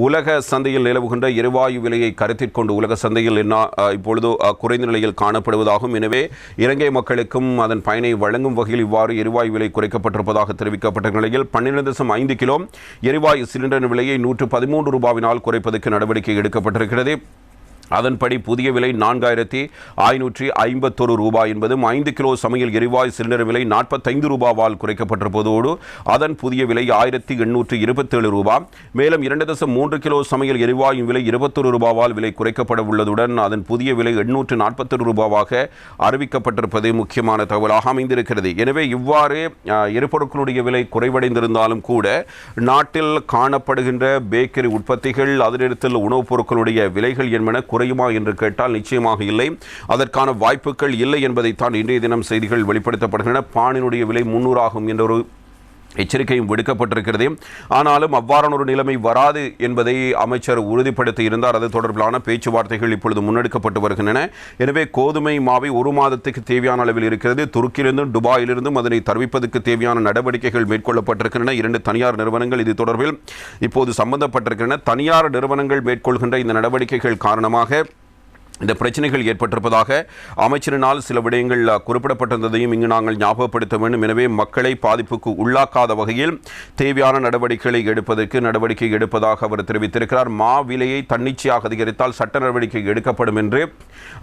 உலக சந்தையில் நிலவுகின்ற எரிவாயு விலையை கருத்தில் கொண்டு உலக சந்தையில் என்ன இப்பொழுது குறைந்த நிலையில் காணப்படுவதாகும். எனவே இலங்கை மக்களுக்கும் அதன் பயனை வழங்கும் வகையில் இவ்வாறு எரிவாயு விலை குறைக்கப்பட்டிருப்பதாக தெரிவிக்கப்பட்ட நிலையில் பன்னிரண்டு தசம் ஐந்து கிலோ எரிவாயு சிலிண்டர் விலையை நூற்று பதிமூன்று ரூபாவினால் குறைப்பதற்கு நடவடிக்கை எடுக்கப்பட்டிருக்கிறது. அதன்படி புதிய விலை நான்காயிரத்தி ஐநூற்றி ஐம்பத்தொரு ரூபாய் என்பதும் ஐந்து கிலோ சமையல் எரிவாயு சிலிண்டர் விலை நாற்பத்தைந்து ரூபாவால் குறைக்கப்பட்டிருப்பதோடு அதன் புதிய விலை ஆயிரத்தி எண்ணூற்றி இருபத்தேழு ரூபாய். மேலும் இரண்டு தசம் மூன்று கிலோ சமையல் எரிவாயு விலை இருபத்தொரு ரூபாவால் விலை குறைக்கப்பட உள்ளதுடன் அதன் புதிய விலை எண்ணூற்று நாற்பத்தொரு ரூபாவாக அறிவிக்கப்பட்டிருப்பது முக்கியமான தகவலாக அமைந்திருக்கிறது. எனவே இவ்வாறு எரிபொருட்களுடைய விலை குறைவடைந்திருந்தாலும் கூட நாட்டில் காணப்படுகின்ற பேக்கரி உற்பத்திகள் அதனிடத்தில் உணவுப் பொருட்களுடைய விலைகள் என்பன குறையுமா என்று கேட்டால் நிச்சயமாக இல்லை. அதற்கான வாய்ப்புகள் இல்லை என்பதைத்தான் இன்றைய தினம் செய்திகள் வெளிப்படுத்தப்படுகின்றன. பானினுடைய விலை முன்னூறாகும் என்ற ஒரு எச்சரிக்கையும் விடுக்கப்பட்டிருக்கிறது ஆனாலும் அவ்வாறான ஒரு நிலைமை வராது என்பதை அமைச்சர் உறுதிப்படுத்தி இருந்தார். அது தொடர்பிலான பேச்சுவார்த்தைகள் இப்பொழுது முன்னெடுக்கப்பட்டு வருகின்றன. எனவே கோதுமை மாவை ஒரு மாதத்துக்கு தேவையான அளவில் இருக்கிறது. துருக்கியிலிருந்தும் துபாயிலிருந்தும் அதனை தருவிப்பதற்கு தேவையான நடவடிக்கைகள் மேற்கொள்ளப்பட்டிருக்கின்றன. இரண்டு தனியார் நிறுவனங்கள் இது தொடர்பில் இப்போது சம்பந்தப்பட்டிருக்கின்றன. தனியார் நிறுவனங்கள் மேற்கொள்கின்ற இந்த நடவடிக்கைகள் காரணமாக இந்த பிரச்சனைகள் ஏற்பட்டிருப்பதாக அமைச்சரினால் சில விடயங்கள் குறிப்பிடப்பட்டிருந்ததையும் இங்கு நாங்கள் ஞாபகப்படுத்த வேண்டும். எனவே மக்களை பாதிப்புக்கு உள்ளாக்காத வகையில் தேவையான நடவடிக்கைகளை எடுப்பதற்கு நடவடிக்கை எடுப்பதாக அவர் தெரிவித்திருக்கிறார். மா விலையை தன்னிச்சையாக அதிகரித்தால் சட்ட நடவடிக்கை எடுக்கப்படும் என்று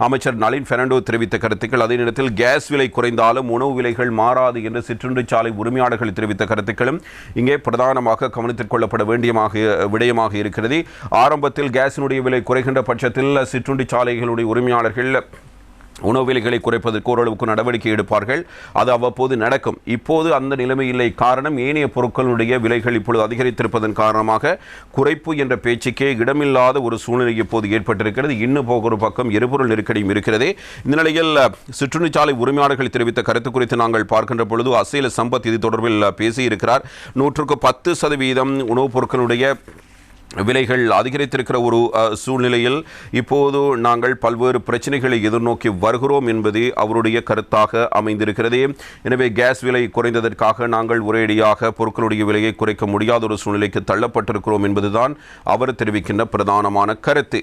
அமைச்சர் நளின் பெர்னாண்டோ தெரிவித்த கருத்துக்கள். அதே நேரத்தில் கேஸ் விலை குறைந்தாலும் உணவு விலைகள் மாறாது என்று சிற்றுண்டிச்சாலை உரிமையாளர்கள் தெரிவித்த கருத்துக்களும் இங்கே பிரதானமாக கவனத்தில் கொள்ளப்பட வேண்டியமாக விடயமாக இருக்கிறது. ஆரம்பத்தில் கேஸினுடைய விலை குறைகின்ற பட்சத்தில் சிற்றுண்டிச்சாலைகளுடைய உரிமையாளர்கள் உணவு விலைகளை குறைப்பதற்கு ஓரளவுக்கு நடவடிக்கை எடுப்பார்கள். அது அவ்வப்போது நடக்கும். இப்போது அந்த நிலைமை இல்லை காரணம் ஏனைய பொருட்களுடைய விலைகள் இப்பொழுது அதிகரித்திருப்பதன் காரணமாக குறைப்பு என்ற பேச்சுக்கே இடமில்லாத ஒரு சூழ்நிலை இப்போது ஏற்பட்டிருக்கிறது. இன்னும் போக ஒரு பக்கம் எரிபொருள் நெருக்கடியும் இருக்கிறது. இந்த நிலையில் சுற்றுச்சாலை உரிமையாளர்கள் தெரிவித்த கருத்து குறித்து நாங்கள் பார்க்கின்ற பொழுது அசைல சம்பத் இது தொடர்பில் பேசியிருக்கிறார். நூற்றுக்கு பத்து சதவீதம் உணவுப் பொருட்களுடைய விலைகள் அதிகரித்திருக்கிற ஒரு சூழ்நிலையில் இப்போது நாங்கள் பல்வேறு பிரச்சனைகளை எதிர்நோக்கி வருகிறோம் என்பது அவருடைய கருத்தாக அமைந்திருக்கிறது. எனவே கேஸ் விலை குறைந்ததற்காக நாங்கள் ஒரேடியாக பொருட்களுடைய விலையை குறைக்க முடியாத ஒரு சூழ்நிலைக்கு தள்ளப்பட்டிருக்கிறோம் என்பதுதான் அவர் தெரிவிக்கின்ற பிரதானமான கருத்து.